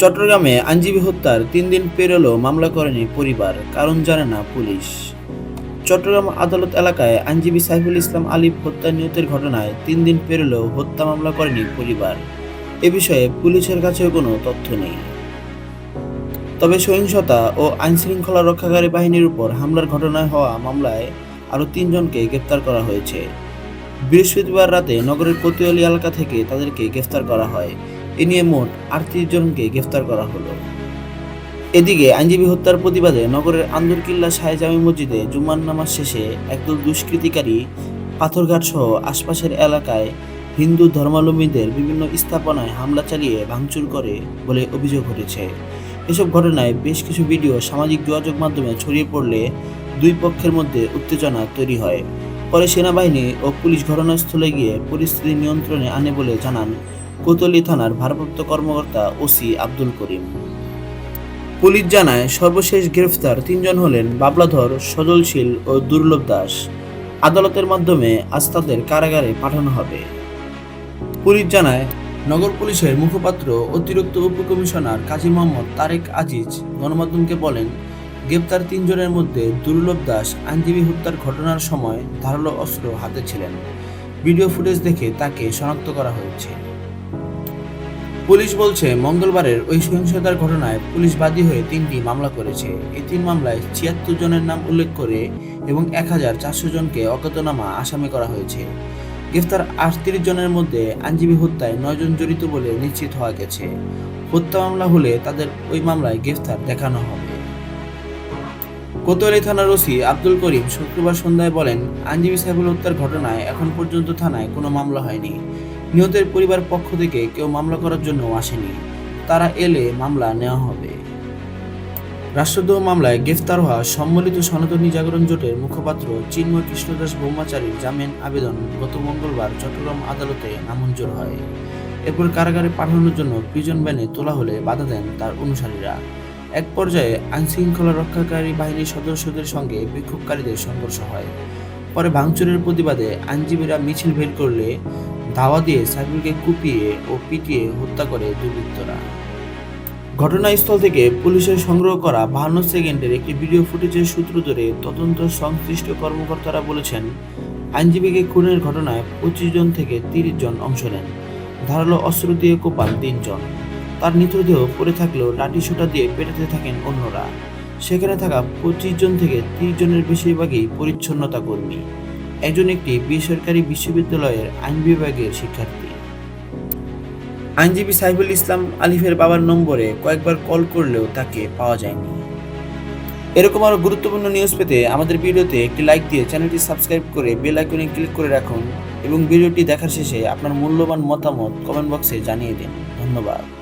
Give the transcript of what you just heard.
চট্টগ্রামে আইনজীবী হত্যার তিন দিন পেরোলেও মামলা করেনি পরিবার, কারণ জানে না পুলিশ। চট্টগ্রাম আদালত এলাকায় আইনজীবী সাইফুল ইসলাম আলিফ হত্যা নিহতের ঘটনায় তিন দিন পেরোলেও হত্যা মামলা করেনি পরিবার। এ বিষয়ে পুলিশের কাছেও কোনো তথ্য নেই। তবে সহিংসতা ও আইনশৃঙ্খলা রক্ষাকারী বাহিনীর উপর হামলার ঘটনায় হওয়া মামলায় আরও তিনজনকে গ্রেপ্তার করা হয়েছে। বৃহস্পতিবার রাতে নগরের কোতোয়ালি এলাকা থেকে তাদেরকে গ্রেফতার করা হয়। এ নিয়ে মোট আটত্রিশ জনকে গ্রেফতার করা হলো। এদিকে আইনজীবী হত্যার প্রতিবাদে নগরের আন্দরকিল্লা শাহে জামি মসজিদে জুম্মার নামাজ শেষে একদল দুষ্কৃতিকারী পাথরঘাট সহ আশপাশের এলাকায় হিন্দু ধর্মাবলম্বীদের বিভিন্ন স্থাপনায় হামলা চালিয়ে ভাঙচুর করে বলে অভিযোগ উঠেছে। এসব ঘটনায় বেশ কিছু ভিডিও সামাজিক যোগাযোগ মাধ্যমে ছড়িয়ে পড়লে দুই পক্ষের মধ্যে উত্তেজনা তৈরি হয়। পরে সেনাবাহিনী ও পুলিশ ঘটনাস্থলে গিয়ে পরিস্থিতি নিয়ন্ত্রণে আনে বলে জানান কোতলি থানার ভারপ্রাপ্ত কর্মকর্তা ওসি আব্দুল করিম। পুলিশ জানায়, সর্বশেষ গ্রেফতার তিনজন হলেন বাবলাধর, সজলশীল ও দুর্লভ দাস। আদালতের মাধ্যমে আজ তাদের কারাগারে পাঠানো হবে। পুলিশ জানায়, নগর পুলিশের মুখপাত্র অতিরিক্ত উপকমিশনার কাজী মোহাম্মদ তারেক আজিজ গণমাধ্যমকে বলেন গ্রেপ্তার তিনজনের মধ্যে দুর্লভ দাস আইনজীবী হত্যার ঘটনার সময় ধারালো অস্ত্র হাতে ছিলেন। ভিডিও ফুটেজ দেখে তাকে শনাক্ত করা হয়েছে। পুলিশ বলছে, মঙ্গলবারের ওই সহিংসতার ঘটনায় পুলিশ বাদী হয়ে তিনটি মামলা করেছে। এই তিন মামলায় ছিয়াত্তর জনের নাম উল্লেখ করে এবং এক হাজার চারশো জনকে অজ্ঞাতনামা আসামি করা হয়েছে। গ্রেফতার আটত্রিশ জনের মধ্যে আইনজীবী হত্যায় নয়জন জড়িত বলে নিশ্চিত হওয়া গেছে। হত্যা মামলা হলে তাদের ওই মামলায় গ্রেফতার দেখানো হবে। কোতোয়ালি থানার ওসি আব্দুল করিম শুক্রবার সন্ধ্যায় বলেন, আইনজীবী সাইফুল হত্যার ঘটনায় এখন পর্যন্ত থানায় কোনো মামলা হয়নি। নিহতের পরিবার পক্ষ থেকে কেউ মামলা করার জন্য আসেনি। তারা এলে মামলা নেওয়া হবে। রাষ্ট্রদ্রোহ মামলায় গ্রেফতার হওয়া সম্মিলিত সনাতনী জাগরণ জোটের মুখপাত্র চিন্ময় কৃষ্ণদাস ব্রহ্মাচারীর জামিন আবেদন গত মঙ্গলবার চট্টগ্রাম আদালতে নামঞ্জুর হয়। এরপর কারাগারে পাঠানোর জন্য প্রিজন ভ্যানে তোলা হলে বাধা দেন তার অনুসারীরা। এক পর্যায়ে আইনশৃঙ্খলা রক্ষাকারী বাহিনীর সদস্যদের সঙ্গে বিক্ষোভকারীদের সংঘর্ষ হয়। পরে ভাঙচুরের প্রতিবাদে আইনজীবীরা মিছিল বের করলে ধাওয়া দিয়ে সাইফুলকে কুপিয়ে ও পিটিয়ে হত্যা করে দুর্বৃত্তরা। ঘটনাস্থল থেকে পুলিশের সংগ্রহ করা বাহান্ন সেকেন্ডের একটি ভিডিও ফুটেজের সূত্র ধরে তদন্ত সংশ্লিষ্ট কর্মকর্তারা বলেছেন, আইনজীবীকে খুনের ঘটনায় পঁচিশ জন থেকে তিরিশ জন অংশ নেন। ধারালো অস্ত্র দিয়ে কোপান তিনজন। তার মৃতদেহ পড়ে থাকলেও লাঠি সোটা দিয়ে পেটাতে থাকেন অন্যরা। সেখানে থাকা পঁচিশ জন থেকে তিরিশ জনের বেশিরভাগই পরিচ্ছন্নতা কর্মী। একজন একটি বেসরকারি বিশ্ববিদ্যালয়ের আইন বিভাগের শিক্ষার্থী। আইনজীবী সাইফুল ইসলাম আলিফের বাবার নম্বরে কয়েকবার কল করলেও তাকে পাওয়া যায়নি। এরকম আরও গুরুত্বপূর্ণ নিউজ পেতে আমাদের ভিডিওতে একটি লাইক দিয়ে চ্যানেলটি সাবস্ক্রাইব করে বেল আইকনে ক্লিক করে রাখুন এবং ভিডিওটি দেখার শেষে আপনার মূল্যবান মতামত কমেন্ট বক্সে জানিয়ে দিন। ধন্যবাদ।